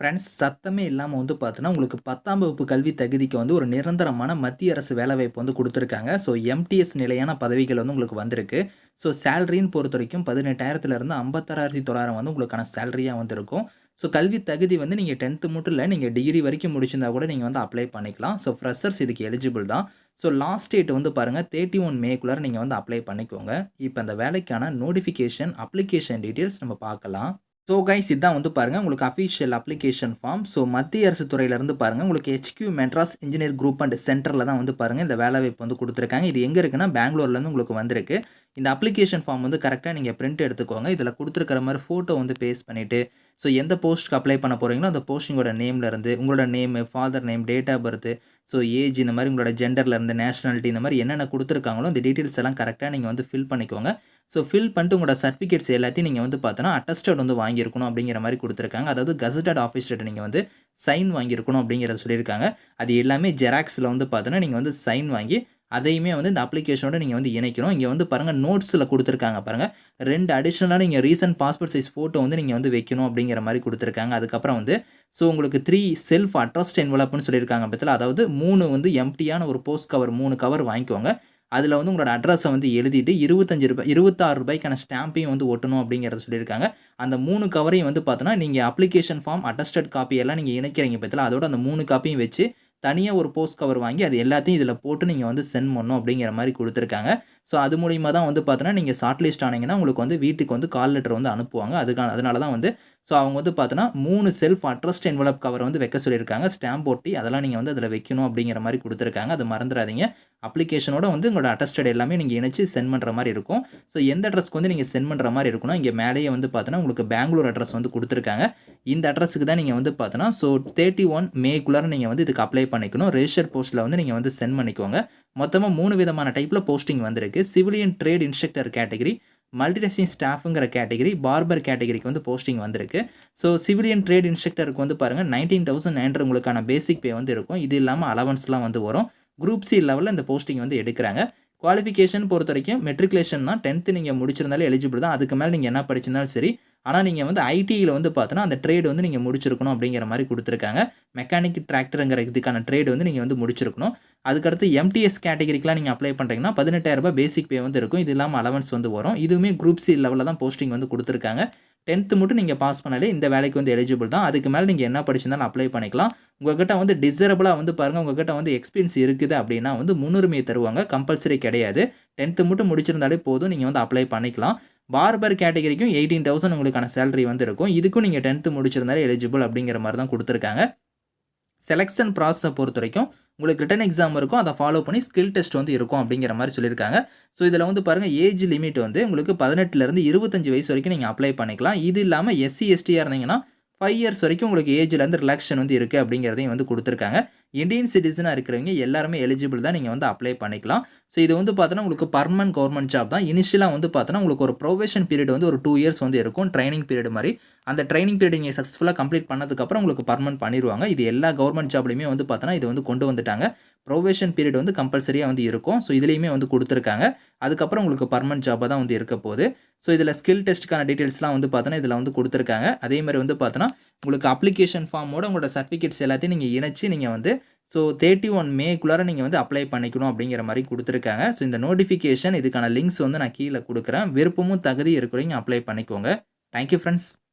Friends சத்தமே இல்லாமல் வந்து பார்த்தோன்னா உங்களுக்கு பத்தாம் வகுப்பு கல்வி தகுதிக்கு வந்து ஒரு நிரந்தரமான மத்திய அரசு வேலைவாய்ப்பு வந்து கொடுத்துருக்காங்க. ஸோ எம்டிஎஸ் நிலையான பதவிகள் வந்து உங்களுக்கு வந்திருக்கு. ஸோ சேலரின்னு பொறுத்த வரைக்கும் பதினெட்டாயிரத்துலேருந்து ஐம்பத்தாறாயிரத்தி தொள்ளாயிரம் வந்து உங்களுக்கான சேலரியாக வந்திருக்கும். ஸோ கல்வி தகுதி வந்து நீங்கள் டென்த்து மட்டும் இல்லை நீங்கள் டிகிரி வரைக்கும் முடிச்சிருந்தா கூட நீங்கள் வந்து அப்ளை பண்ணிக்கலாம். ஸோ ஃப்ரெஷர்ஸ் இதுக்கு எலிஜிபிள் தான். ஸோ லாஸ்ட் டேட் வந்து பாருங்கள் தேர்ட்டி ஒன் மேக்குள்ளார நீங்கள் வந்து அப்ளை பண்ணிக்கோங்க. இப்போ அந்த வேலைக்கான நோட்டிஃபிகேஷன் அப்ளிகேஷன் டீட்டெயில்ஸ் நம்ம பார்க்கலாம். ஸோ கைஸ் இதான் வந்து பாருங்கள் உங்களுக்கு அஃபிஷியல் அப்ளிகேஷன் ஃபார்ம் ஸோ மத்திய அரசு துறையிலேருந்து பாருங்கள் உங்களுக்கு HQ Madras engineer group and சென்டரில் தான் வந்து பாருங்கள் இந்த வேலை வாய்ப்பு வந்து கொடுத்துருக்காங்க. இது எங்கே இருக்குன்னா பெங்களூர்லேருந்து உங்களுக்கு வந்திருக்கு. இந்த அப்ளிகேஷன் ஃபார்ம் வந்து கரெக்டாக நீங்கள் பிரிண்ட் எடுத்துக்கோங்க. இதில் கொடுத்துருக்கிற மாதிரி ஃபோட்டோ வந்து பேஸ் பண்ணிவிட்டு ஸோ எந்த போஸ்ட்டுக்கு அப்ளை பண்ண போகிறீங்களோ அந்த போஸ்டிங்கோட நேம்லேருந்து உங்களோட name father name date of birth so age இந்த மாதிரி உங்களோட ஜெண்டர்லேருந்து நேஷனாலிட்டி இந்த மாதிரி என்னென்ன கொடுத்துருக்காங்களோ அந்த டீட்டெயில்ஸ் எல்லாம் கரெக்டாக நீங்கள் வந்து ஃபில் பண்ணிக்கோங்க. ஸோ ஃபில் பண்ணிட்டு உங்களோட சர்டிஃபிகேட்ஸ் எல்லாத்தையும் நீங்கள் வந்து பார்த்தோன்னா அட்டஸ்டட் வந்து வாங்கியிருக்கணும் அப்படிங்கிற மாதிரி கொடுத்துருக்காங்க. அதாவது கசட்டட் ஆஃபீஸர்கிட்ட நீங்கள் வந்து சைன் வாங்கியிருக்கணும் அப்படிங்கிறத சொல்லியிருக்காங்க. அது எல்லாமே ஜெராக்ஸில் வந்து பார்த்தோன்னா நீங்கள் வந்து சைன் வாங்கி அதையுமே வந்து இந்த அப்ளிகேஷனோட நீங்கள் வந்து இணைக்கணும். இங்கே வந்து பாருங்கள் நோட்ஸில் கொடுத்துருக்காங்க பாருங்கள் ரெண்டு அடிஷ்னலாக நீங்கள் ரீசன்ட் பாஸ்போர்ட் சைஸ் ஃபோட்டோ வந்து நீங்கள் வந்து வைக்கணும் அப்படிங்கிற மாதிரி கொடுத்துருக்காங்க. அதுக்கப்புறம் வந்து ஸோ உங்களுக்கு த்ரீ செல்ஃப் அட்ரஸ்ட் என்வலப்னு சொல்லியிருக்காங்க பற்றியில் அதாவது மூணு வந்து எம்டியான ஒரு போஸ்ட் கவர் மூணு கவர் வாங்கிக்கோங்க. அதில் வந்து உங்களோட அட்ரஸை வந்து எழுதிட்டு இருபத்தஞ்சு ரூபாய் இருபத்தாறு ரூபாய்க்கான ஸ்டாம்பையும் வந்து ஒட்டணும் அப்படிங்கிறத சொல்லியிருக்காங்க. அந்த மூணு கவரையும் வந்து பார்த்தோன்னா நீங்கள் அப்ளிகேஷன் ஃபார்ம் அட்டஸ்டட் காப்பி எல்லாம் நீங்கள் இணைக்கிறீங்க பற்றியில் அதோட அந்த மூணு காப்பியும் வச்சு தனியாக ஒரு போஸ்ட் கவர் வாங்கி அது எல்லாத்தையும் இதில் போட்டு நீங்கள் வந்து சென்ட் பண்ணணும் அப்படிங்கிற மாதிரி கொடுத்துருக்காங்க. ஸோ அது மூலிமா தான் வந்து பார்த்தோன்னா நீங்கள் ஷார்ட் லிஸ்ட் ஆனீங்கன்னா உங்களுக்கு வந்து வீட்டுக்கு வந்து கால் லெட்டர் வந்து அனுப்புவாங்க. அதுக்கான அதனால தான் வந்து ஸோ அவங்க வந்து பார்த்தோன்னா மூணு செல்ஃப் அட்ரஸ்ட் என்வலப் கவர் வந்து வைக்க சொல்லியிருக்காங்க. ஸ்டாம்ப் ஒட்டி அதெல்லாம் நீங்கள் வந்து அதில் வைக்கணும் அப்படிங்கிற மாதிரி கொடுத்துருக்காங்க. அது மறந்துடாதீங்க. அப்ளிகேஷனோட வந்து உங்களோட அட்டஸ்டட் எல்லாமே நீங்கள் இணைச்சி சென்ட் பண்ணுற மாதிரி இருக்கும். ஸோ எந்த அட்ரஸ்க்கு வந்து நீங்கள் சென்ட் பண்ணுற மாதிரி இருக்குன்னா இங்கே மேலேயே வந்து பார்த்தீங்கன்னா உங்களுக்கு பெங்களூர் அட்ரஸ் வந்து கொடுத்துருக்காங்க. இந்த அட்ரஸுக்கு தான் நீங்கள் வந்து பார்த்தோன்னா ஸோ தேர்ட்டி ஒன் மேக்குள்ளார நீங்கள் வந்து இதுக்கு அப்ளை பண்ணிக்கணும். ரெஜிஸ்டர் போஸ்ட்டில் வந்து நீங்கள் வந்து சென்ட் பண்ணிக்கோங்க. மொத்தமாக மூணு விதமான டைப்பில் போஸ்டிங் வந்திருக்கு. Civilian trade instructor category multitasking ஸ்டாஃபுங்கிற category barber கேட்டகரிக்கு வந்து போஸ்டிங் வந்திருக்கு. ஸோ சிவிலியன் ட்ரேட் இன்ஸ்ட்ரக்டருக்கு வந்து பாருங்கள் நைன்டீன் தௌசண்ட் நைன் உங்களுக்கான பேசிக் பே வந்து இருக்கும். இது இல்லாமல் அலவன்ஸ்லாம் வந்து வரும். குரூப் சி லெவலில் இந்த போஸ்டிங் வந்து எடுக்கிறாங்க. குவாலிஃபிகேஷன் பொறுத்த வரைக்கும் மெட்ரிகுலேஷன் தான் டென்த்து நீங்கள் முடிச்சிருந்தாலும் எலிஜிபிள் தான். அதுக்கு மேலே நீங்கள் என்ன படிச்சிருந்தாலும் சரி ஆனால் நீங்கள் வந்து ஐடியில் வந்து பார்த்தோன்னா அந்த ட்ரேடு வந்து நீங்கள் முடிச்சிருக்கணும் அப்படிங்கிற மாதிரி கொடுத்துருக்காங்க. மெக்கானிக் டிராக்டருங்கிற இதுக்கான ட்ரேடு வந்து நீங்கள் வந்து முடிச்சிருக்கணும். அதுக்கடுத்து எம்டிஎஸ் கேட்டகரிக்கெலாம் நீங்கள் அப்ளை பண்ணுறீங்கன்னா பதினெட்டாயிரரூபா பேசிக் பே வந்து இருக்கும். இது இல்லாமல் அலவன்ஸ் வந்து வரும். இதுவுமே குரூப் சி லெவலில் தான் போஸ்டிங் வந்து கொடுத்துருக்காங்க. டென்த்து மட்டும் நீங்கள் பாஸ் பண்ணாலே இந்த வேலைக்கு வந்து எலிஜிபிள் தான். அதுக்கு மேலே நீங்கள் என்ன படிச்சிருந்தாலும் அப்ளை பண்ணிக்கலாம். உங்கள்கிட்ட வந்து டிசரபிளாக வந்து பாருங்கள் உங்கள்கிட்ட வந்து எக்ஸ்பீரியன்ஸ் இருக்குது அப்படின்னா வந்து முன்னுரிமை தருவாங்க. கம்பல்சரி கிடையாது. டென்த்து மட்டும் முடிச்சிருந்தாலே போதும். நீங்கள் வந்து அப்ளை பண்ணிக்கலாம். பார்பர் கேட்டகரிக்கும் எயிட்டீன் தௌசண்ட் உங்களுக்கான சேலரி வந்து இருக்கும் இதுக்கும் நீங்கள் டென்த்து முடிச்சிருந்தாலே எலிஜிபிள் அப்படிங்கிற மாதிரி தான் கொடுத்துருக்காங்க. செலெக்ஷன் ப்ராசஸை பொறுத்த வரைக்கும் உங்களுக்கு ரிட்டன் எக்ஸாம் இருக்கும். அதை ஃபாலோ பண்ணி ஸ்கில் டெஸ்ட் வந்து இருக்கும் அப்படிங்கிற மாதிரி சொல்லியிருக்காங்க. ஸோ இதில் வந்து பாருங்கள் ஏஜ் லிமிட் வந்து உங்களுக்கு பதினெட்டுலேருந்து இருபத்தஞ்சு வயசு வரைக்கும் நீங்கள் அப்ளை பண்ணிக்கலாம். இது இல்லாமல் எஸ்சி எஸ்டியாக இருந்தீங்கன்னா ஃபைவ் இயர்ஸ் வரைக்கும் உங்களுக்கு ஏஜ்லேருந்து ரிலாக்ஷன் வந்து இருக்குது அப்படிங்கிறதையும் வந்து கொடுத்துருக்காங்க. இந்தியன் சிட்டிசனாக இருக்கிறவங்க எல்லாருமே எலிஜிபிள் தான் நீங்கள் வந்து அப்ளை பண்ணிக்கலாம். ஸோ இது வந்து பார்த்தோன்னா உங்களுக்கு பர்மனன்ட் கவர்மெண்ட் ஜாப் தான். இனிஷியலாக வந்து பார்த்தோன்னா உங்களுக்கு ஒரு ப்ரொவேஷன் பீரியட் வந்து ஒரு டூ இயர்ஸ் வந்து இருக்கும். ட்ரைனிங் பீரியட் மாதிரி. அந்த ட்ரைனிங் பீரியட் நீங்கள் சக்ஸஸ்ஃபுல்லாக கம்ப்ளீட் பண்ணதுக்கப்புறம் உங்களுக்கு பர்மனன்ட் பண்ணிடுவாங்க. இது எல்லா கவர்மெண்ட் ஜாப்லையுமே வந்து பார்த்தோன்னா இது வந்து கொண்டு வந்துட்டாங்க. ப்ரொவேஷன் பீரியட் வந்து கம்பல்சரியாக வந்து இருக்கும். ஸோ இதுலேயுமே வந்து கொடுத்துருக்காங்க. அதுக்கப்புறம் உங்களுக்கு பர்மனன்ட் ஜாப்பாக தான் வந்து இருக்க போகுது. ஸோ இதில் ஸ்கில் டெஸ்ட்டுக்கான டீட்டெயில்ஸ்லாம் வந்து பார்த்தோன்னா இதில் வந்து கொடுத்துருக்காங்க. அதே மாதிரி வந்து பார்த்தோன்னா உங்களுக்கு அப்ளிகேஷன் ஃபார்மோட உங்களோட சர்டிஃபிகேட்ஸ் எல்லாத்தையும் நீங்கள் இணைச்சி நீங்கள் வந்து ஸோ தேர்ட்டி ஒன் மேக்குள்ளார நீங்கள் வந்து அப்ளை பண்ணிக்கணும் அப்படிங்கிற மாதிரி கொடுத்துருக்காங்க. ஸோ இந்த நோட்டிஃபிகேஷன் இதுக்கான லிங்க்ஸ் வந்து நான் கீழே கொடுக்குறேன். விருப்பமும் தகுதி இருக்கிறவங்க அப்ளை பண்ணிக்கோங்க. Thank you friends